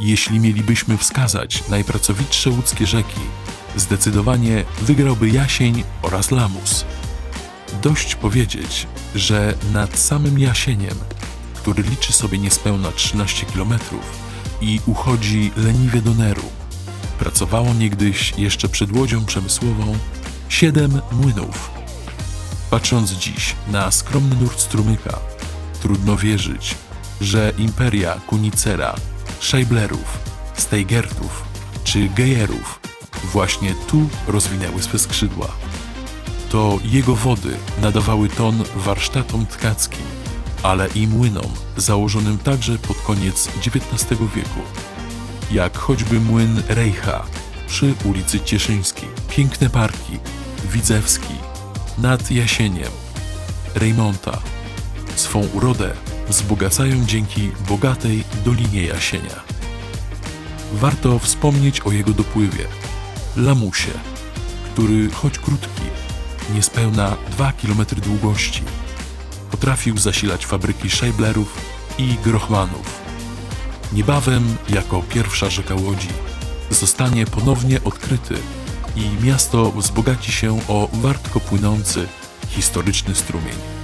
Jeśli mielibyśmy wskazać najpracowitsze łódzkie rzeki, zdecydowanie wygrałby Jasień oraz Lamus. Dość powiedzieć, że nad samym Jasieniem, który liczy sobie niespełna 13 km i uchodzi leniwie do Neru, pracowało niegdyś jeszcze przed łodzią przemysłową siedem młynów. Patrząc dziś na skromny nurt strumyka, trudno wierzyć, że imperia Kunicera, Scheiblerów, Steigertów czy Gejerów właśnie tu rozwinęły swe skrzydła. To jego wody nadawały ton warsztatom tkackim, ale i młynom założonym także pod koniec XIX wieku, jak choćby młyn Rejcha przy ulicy Cieszyńskiej, piękne parki, Widzewski, nad Jasieniem, Rejmonta. Swą urodę wzbogacają dzięki bogatej Dolinie Jasienia. Warto wspomnieć o jego dopływie, Lamusie, który choć krótki, niespełna 2 km długości, potrafił zasilać fabryki Scheiblerów i Grochmanów. Niebawem, jako pierwsza rzeka Łodzi, zostanie ponownie odkryty i miasto wzbogaci się o wartko płynący, historyczny strumień.